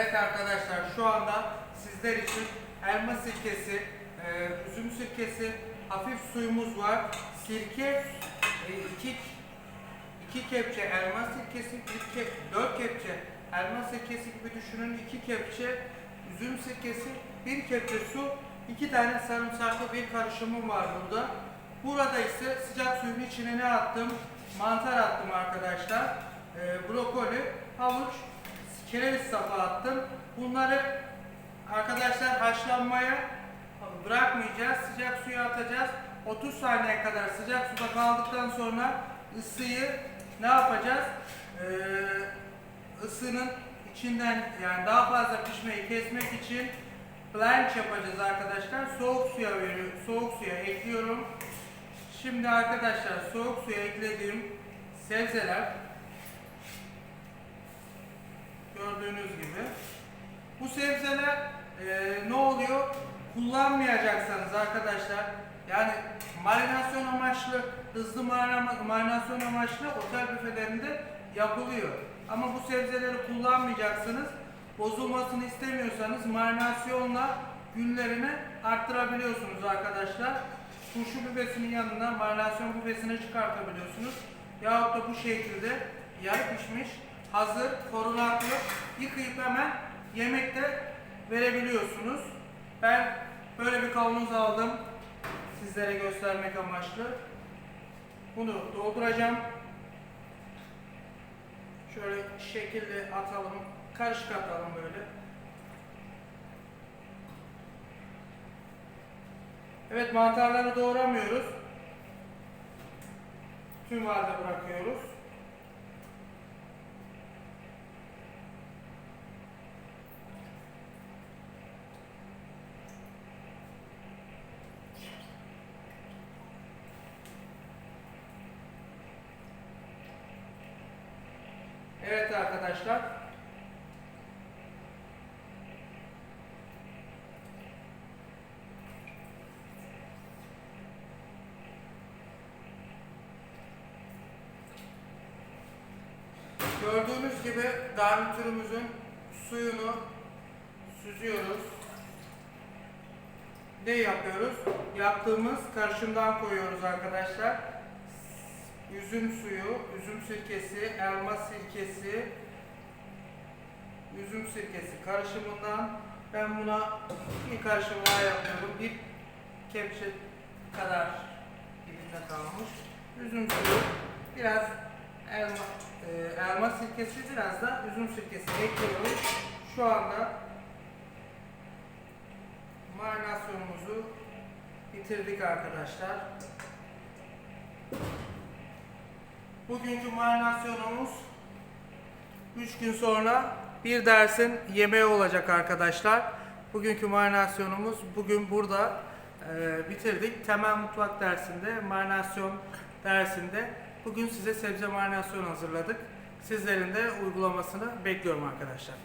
Evet arkadaşlar şu anda sizler için elma sirkesi, e, üzüm sirkesi, hafif suyumuz var. Sirke e, iki, iki kepçe elma sirkesi, bir ke, dört kepçe elma sirkesi gibi düşünün. iki kepçe üzüm sirkesi, bir kepçe su, iki tane sarımsaklı bir karışımım var burada. Burada ise sıcak suyun içine ne attım? Mantar attım arkadaşlar. E, brokoli, havuç, kereviz sapı attım. Bunları arkadaşlar haşlanmaya bırakmayacağız. Sıcak suya atacağız. 30 saniye kadar sıcak suda kaldıktan sonra ısıyı ne yapacağız? Ee, ısının içinden yani daha fazla pişmeyi kesmek için blanch yapacağız arkadaşlar. Soğuk suya veriyorum. Soğuk suya ekliyorum. Şimdi arkadaşlar soğuk suya eklediğim sebzeler gördüğünüz gibi. Bu sebzeler e, ne oluyor? Kullanmayacaksanız arkadaşlar yani marinasyon amaçlı, hızlı marina- marinasyon amaçlı otel büfelerinde yapılıyor. Ama bu sebzeleri kullanmayacaksınız. Bozulmasını istemiyorsanız marinasyonla günlerini arttırabiliyorsunuz arkadaşlar. Turşu büfesinin yanına marinasyon büfesini çıkartabiliyorsunuz. Yahut da bu şekilde yarı pişmiş, hazır, korunaklı yıkayıp hemen yemekte verebiliyorsunuz. Ben böyle bir kavanoz aldım. Sizlere göstermek amaçlı. Bunu dolduracağım. Şöyle şekilli atalım. Karışık atalım böyle. Evet mantarları doğramıyoruz. Tüm halde bırakıyoruz. Evet arkadaşlar. Gördüğünüz gibi garnitürümüzün suyunu süzüyoruz. Ne yapıyoruz? Yaptığımız karışımdan koyuyoruz arkadaşlar. Üzüm suyu, üzüm sirkesi, elma sirkesi, üzüm sirkesi karışımından ben buna bir karışım daha yapıyorum. Bir kepçe kadar dibinde kalmış. Üzüm suyu, biraz elma, e, elma sirkesi, biraz da üzüm sirkesi ekliyoruz. Şu anda marinasyonumuzu bitirdik arkadaşlar. Bugünkü marinasyonumuz 3 gün sonra bir dersin yemeği olacak arkadaşlar. Bugünkü marinasyonumuz bugün burada e, bitirdik. Temel mutfak dersinde, marinasyon dersinde bugün size sebze marinasyon hazırladık. Sizlerin de uygulamasını bekliyorum arkadaşlar.